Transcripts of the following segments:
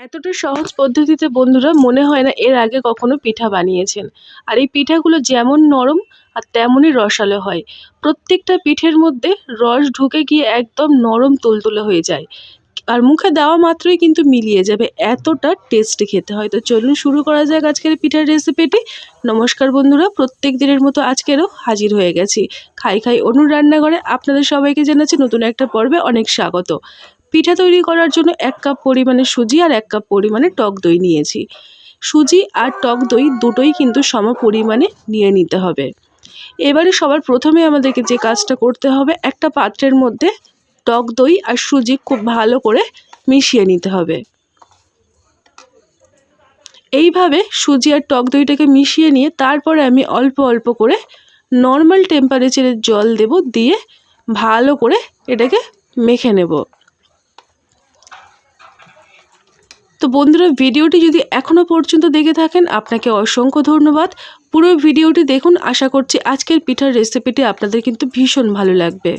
এতটা সহজ পদ্ধতিতে বন্ধুরা মনে হয় না এর আগে কখনো পিঠা বানিয়েছেন। আর এই পিঠাগুলো যেমন নরম আর তেমনই রসালো হয়। প্রত্যেকটা পিঠের মধ্যে রস ঢুকে গিয়ে একদম নরম তুলতুলে হয়ে যায়। আর মুখে দেওয়া মাত্রই কিন্তু মিলিয়ে যাবে, এতটা টেস্টি খেতে হয়। তো চলুন শুরু করা যাক আজকের পিঠার রেসিপিটি নমস্কার বন্ধুরা, প্রত্যেক দিনের মতো আজকেরও হাজির হয়ে গেছি। খাই খাই অনুর রান্নাঘরে আপনাদের সবাইকে জানাচ্ছি নতুন একটা পর্বে অনেক স্বাগত। পিঠা তৈরি করার জন্য এক কাপ পরিমাণে সুজি আর এক কাপ পরিমাণে টক দই নিয়েছি। সুজি আর টক দই দুটোই কিন্তু সম পরিমাণে নিয়ে নিতে হবে। এবারে সবার প্রথমে আমাদেরকে যে কাজটা করতে হবে, একটা পাত্রের মধ্যে টক দই আর সুজি খুব ভালো করে মিশিয়ে নিতে হবে। এইভাবে সুজি আর টক দইটাকে মিশিয়ে নিয়ে তারপরে আমি অল্প অল্প করে নর্মাল টেম্পারেচারের জল দেব দিয়ে ভালো করে এটাকে মেখে নেব। তো বন্ধুরা, ভিডিওটি যদি এখনও পর্যন্ত দেখে থাকেন, আপনাকে অসংখ্য ধন্যবাদ। পুরো ভিডিওটি দেখুন, আশা করছি আজকের পিঠার রেসিপিটি আপনাদের কিন্তু ভীষণ ভালো লাগবে।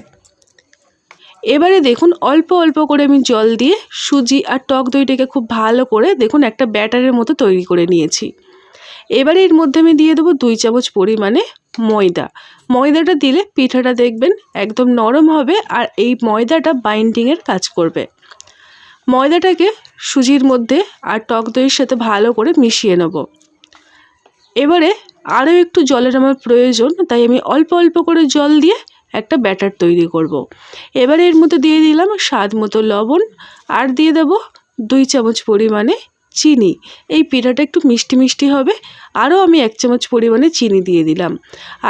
এবারে দেখুন, অল্প অল্প করে আমি জল দিয়ে সুজি আর টক দইটাকে খুব ভালো করে দেখুন, একটা ব্যাটারের মতো তৈরি করে নিয়েছি। এবারে এর মধ্যে আমি দিয়ে দেবো দুই চামচ পরিমাণে ময়দা। ময়দাটা দিলে পিঠাটা দেখবেন একদম নরম হবে আর এই ময়দাটা বাইন্ডিংয়ের কাজ করবে। ময়দাটাকে সুজির মধ্যে আর টক দইয়ের সাথে ভালো করে মিশিয়ে নেব। এবারে আরও একটু জলের আমার প্রয়োজন, তাই আমি অল্প অল্প করে জল দিয়ে একটা ব্যাটার তৈরি করব। এবারে এর মধ্যে দিয়ে দিলাম স্বাদ মতো লবণ আর দিয়ে দেব দুই চামচ পরিমাণে চিনি। এই পিঠাটা একটু মিষ্টি মিষ্টি হবে, আরও আমি এক চামচ পরিমাণে চিনি দিয়ে দিলাম।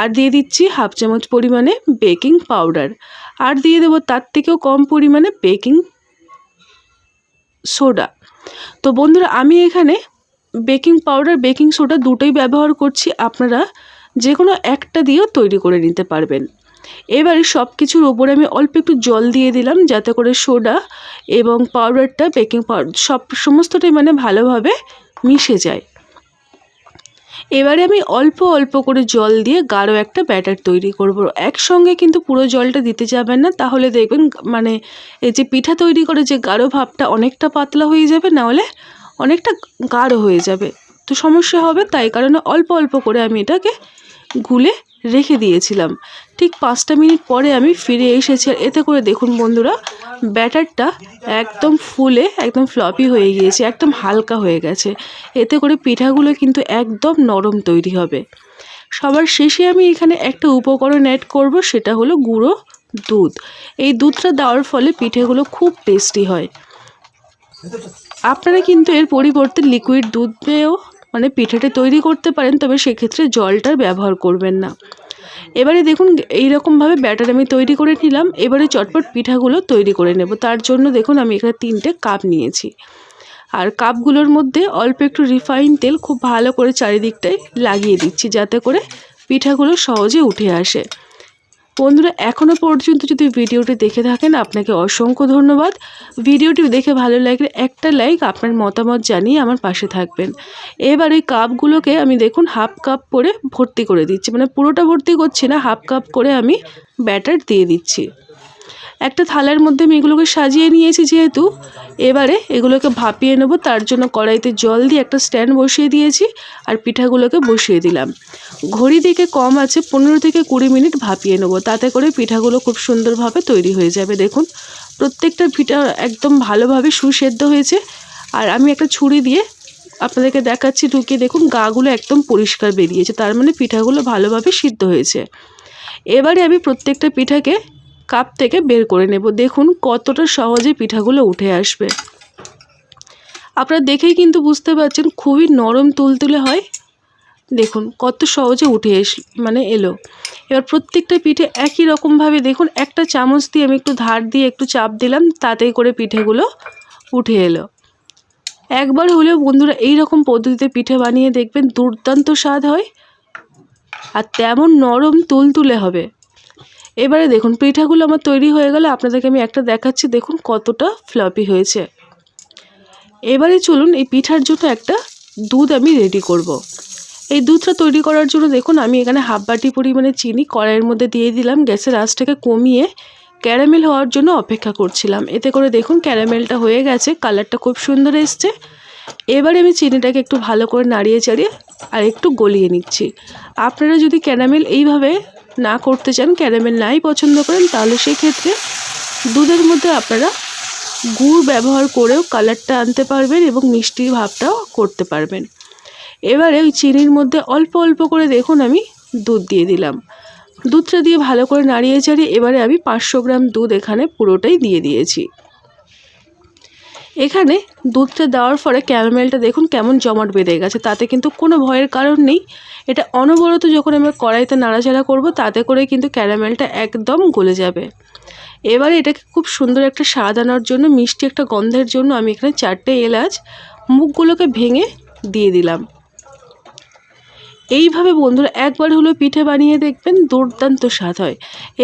আর দিয়ে দিচ্ছি হাফ চামচ পরিমাণে বেকিং পাউডার। আর দিয়ে দেবো তার থেকেও কম পরিমাণে বেকিং সোডা। তো বন্ধুরা, আমি এখানে বেকিং পাউডার, বেকিং সোডা দুটোই ব্যবহার করছি। আপনারা যে কোনো একটা দিয়েও তৈরি করে নিতে পারবেন। এবারে সব কিছুর ওপরে আমি অল্প একটু জল দিয়ে দিলাম, যাতে করে সোডা এবং পাউডারটা, বেকিং পাউডার সব, সমস্তটাই মানে ভালোভাবে মিশে যায়। এবারে আমি অল্প অল্প করে জল দিয়ে গাঢ় একটা ব্যাটার তৈরি করব। একসঙ্গে কিন্তু পুরো জলটা দিতে যাবেন না, তাহলে দেখবেন মানে এই যে পিঠা তৈরি করে যে গাঢ় ভাবটা অনেকটা পাতলা হয়ে যাবে নাহলে অনেকটা গাঢ় হয়ে যাবে। তো সমস্যা হবে তাই কারণে অল্প অল্প করে আমি এটাকে গুলে রেখে দিয়েছিলাম। ঠিক পাঁচটা মিনিট পরে আমি ফিরে এসেছি। আর এতে করে দেখুন বন্ধুরা, ব্যাটারটা একদম ফুলে একদম ফ্লপি হয়ে গিয়েছে, একদম হালকা হয়ে গেছে। এতে করে পিঠাগুলো কিন্তু একদম নরম তৈরি হবে। সবার শেষে আমি এখানে একটা উপকরণ অ্যাড করব, সেটা হলো গুঁড়ো দুধ। এই দুধটা দেওয়ার ফলে পিঠেগুলো খুব টেস্টি হয়। আপনারা কিন্তু এর পরিবর্তে লিকুইড দুধ দিয়েও মানে পিঠাটা তৈরি করতে পারেন, তবে সেক্ষেত্রে জলটার ব্যবহার করবেন না। এবারে দেখুন, এইরকমভাবে ব্যাটার আমি তৈরি করে নিলাম। এবারে চটপট পিঠাগুলো তৈরি করে নেব। তার জন্য দেখুন, আমি এখানে তিনটে কাপ নিয়েছি। আর কাপগুলোর মধ্যে অল্প একটু রিফাইন তেল খুব ভালো করে চারিদিকটায় লাগিয়ে দিচ্ছি, যাতে করে পিঠাগুলো সহজে উঠে আসে। বন্ধুরা এখনও পর্যন্ত যদি ভিডিওটি দেখে থাকেন, আপনাকে অসংখ্য ধন্যবাদ। ভিডিওটি দেখে ভালো লাগলে একটা লাইক, আপনার মতামত জানিয়ে আমার পাশে থাকবেন। এবার এই কাপগুলোকে আমি দেখুন, হাফ কাপ করে ভর্তি করে দিচ্ছি। মানে পুরোটা ভর্তি করছি না, হাফ কাপ করে আমি ব্যাটার দিয়ে দিচ্ছি। একটা থালার মধ্যে আমি এগুলোকে সাজিয়ে নিয়েছি যেহেতু, এবারে এগুলোকে ভাপিয়ে নেব, তার জন্য কড়াইতে জল দিয়ে একটা স্ট্যান্ড বসিয়ে দিয়েছি আর পিঠাগুলোকে বসিয়ে দিলাম। ঘড়ি দিকে কম আছে, পনেরো থেকে কুড়ি মিনিট ভাপিয়ে নেব, তাতে করে পিঠাগুলো খুব সুন্দরভাবে তৈরি হয়ে যাবে। দেখুন, প্রত্যেকটা পিঠা একদম ভালোভাবে সুসেদ্ধ হয়েছে। আর আমি একটা ছুরি দিয়ে আপনাদেরকে দেখাচ্ছি, ঢুকিয়ে দেখুন, গাগুলো একদম পরিষ্কার বেরিয়েছে, তার মানে পিঠাগুলো ভালোভাবে সিদ্ধ হয়েছে। এবারে আমি প্রত্যেকটা পিঠাকে কাপ থেকে বের করে নেব। দেখুন কতটা সহজে পিঠাগুলো উঠে আসবে। আপনারা দেখেই কিন্তু বুঝতে পারছেন খুবই নরম তুলতুলে হয়। দেখুন কত সহজে উঠে এস মানে এলো। এবার প্রত্যেকটা পিঠে একই রকমভাবে দেখুন একটা চামচ দিয়ে আমি একটু ধার দিয়ে একটু চাপ দিলাম তাতে করে পিঠেগুলো উঠে এলো। একবার হলেও বন্ধুরা এই রকম পদ্ধতিতে পিঠে বানিয়ে দেখবেন দুর্দান্ত স্বাদ হয়। আর তেমন নরম তুলতুলে হবে। এবারে দেখুন, পিঠাগুলো আমার তৈরি হয়ে গেলে আপনাদেরকে আমি একটা দেখাচ্ছি, দেখুন কতটা ফ্লপি হয়েছে। এবারে চলুন, এই পিঠার জন্য একটা দুধ আমি রেডি করব। এই দুধটা তৈরি করার জন্য দেখুন, আমি এখানে হাফ বাটি পরিমাণে চিনি কড়াইয়ের মধ্যে দিয়ে দিলাম, গ্যাসের আঁচটাকে কমিয়ে ক্যারামেল হওয়ার জন্য অপেক্ষা করছিলাম। এতে করে দেখুন ক্যারামেলটা হয়ে গেছে কালারটা খুব সুন্দর এসছে। এবারে আমি চিনিটাকে একটু ভালো করে নাড়িয়ে চাড়িয়ে আর একটু গলিয়ে নিচ্ছি। আপনারা যদি ক্যারামেল এইভাবে না করতে চান, ক্যারামেল নাই পছন্দ করেন, তাহলে সেক্ষেত্রে দুধের মধ্যে আপনারা গুড় ব্যবহার করেও কালারটা আনতে পারবেন এবং মিষ্টির ভাবটাও করতে পারবেন। এবারে ওই চিনির মধ্যে অল্প অল্প করে দেখুন আমি দুধ দিয়ে দিলাম। দুধটা দিয়ে ভালো করে নাড়িয়ে চাড়িয়ে এবারে আমি পাঁচশো গ্রাম দুধ এখানে পুরোটাই দিয়ে দিয়েছি। এখানে দুধটা দেওয়ার পরে ক্যারামেলটা দেখুন কেমন জমাট বেঁধে গেছে, তাতে কিন্তু কোনো ভয়ের কারণ নেই। এটা অনবরত যখন আমরা কড়াইতে নাড়াচাড়া করব, তাতে করে কিন্তু ক্যারামেলটা একদম গলে যাবে। এবারে এটাকে খুব সুন্দর একটা স্বাদ আনার জন্য, মিষ্টি একটা গন্ধের জন্য আমি এখানে চারটে এলাচ মুখগুলোকে ভেঙে দিয়ে দিলাম। এইভাবে বন্ধুরা একবার হলো পিঠে বানিয়ে দেখবেন দুর্দান্ত স্বাদ হয়।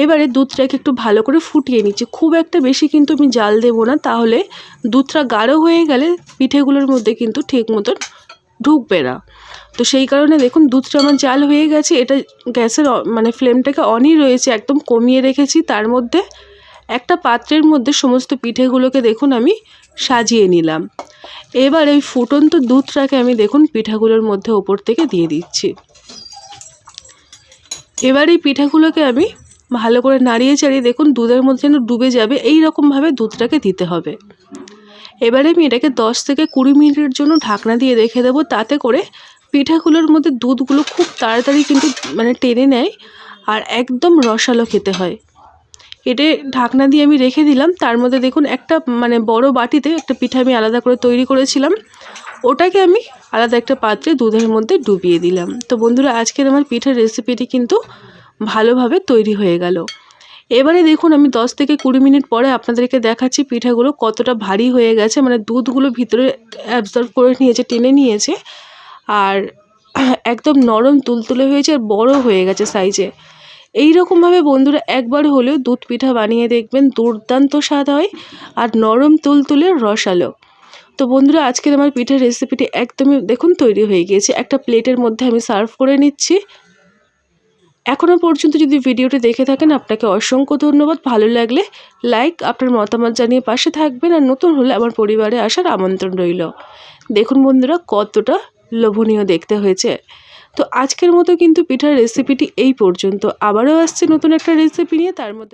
এবারে দুধটাকে একটু ভালো করে ফুটিয়ে নিচ্ছি। খুব একটা বেশি কিন্তু আমি জাল দেবো না, তাহলে দুধটা গাঢ় হয়ে গেলে পিঠেগুলোর মধ্যে কিন্তু ঠিক মতন ঢুকবে না। তো সেই কারণে দেখুন, দুধটা আমার জাল হয়ে গেছে। এটা গ্যাসের মানে ফ্লেমটাকে অনই রয়েছে, একদম কমিয়ে রেখেছি। তার মধ্যে একটা পাত্রের মধ্যে সমস্ত পিঠেগুলোকে দেখুন আমি সাজিয়ে নিলাম। এবার এই ফুটন্ত দুধটাকে আমি দেখুন পিঠাগুলোর মধ্যে ওপর থেকে দিয়ে দিচ্ছি। এবার এই পিঠাগুলোকে আমি ভালো করে নাড়িয়ে চাড়িয়ে দেখুন দুধের মধ্যে যেন ডুবে যাবে, এই রকমভাবে দুধটাকে দিতে হবে। এবারে আমি এটাকে দশ থেকে কুড়ি মিনিটের জন্য ঢাকনা দিয়ে রেখে দেবো, তাতে করে পিঠাগুলোর মধ্যে দুধগুলো খুব তাড়াতাড়ি কিন্তু মানে টেনে নেয় আর একদম রসালো খেতে হয়। এটা ঢাকনা দিয়ে আমি রেখে দিলাম। তার মধ্যে দেখুন একটা মানে বড় বাটিতে একটা পিঠা আমি আলাদা করে তৈরি করেছিলাম। ওটাকে আমি আলাদা একটা পাত্রে দুধের মধ্যে ডুবিয়ে দিলাম। তো বন্ধুরা, আজকের আমার পিঠার রেসিপিটি কিন্তু ভালোভাবে তৈরি হয়ে গেল। এবারে দেখুন, আমি দশ থেকে কুড়ি মিনিট পরে আপনাদেরকে দেখাচ্ছি পিঠাগুলো কতটা ভারী হয়ে গেছে। মানে দুধগুলো ভিতরে অ্যাবজর্ব করে নিয়েছে, টেনে নিয়েছে। আর একদম নরম তুলতুলে হয়েছে আর বড় হয়ে গেছে সাইজে এই রকমভাবে বন্ধুরা একবার হলেও দুধ পিঠা বানিয়ে দেখবেন, দুর্দান্ত স্বাদ হয় আর নরম তুলতুলে রসালো তো বন্ধুরা, আজকের আমার পিঠার রেসিপিটি একদমই দেখুন, তৈরি হয়ে গিয়েছে। একটা প্লেটের মধ্যে আমি সার্ভ করে নিচ্ছি। এখনও পর্যন্ত যদি ভিডিওটি দেখে থাকেন, আপনাকে অসংখ্য ধন্যবাদ। ভালো লাগলে লাইক আপনার মতামত জানিয়ে পাশে থাকবেন আর নতুন হলে আমার পরিবারে আসার আমন্ত্রণ রইল। দেখুন বন্ধুরা, কতটা লোভনীয় দেখতে হয়েছে। তো আজকের মতো কিন্তু পিঠার রেসিপিটি এই পর্যন্ত। আবারও আসছে নতুন একটা রেসিপি নিয়ে, তার মধ্যে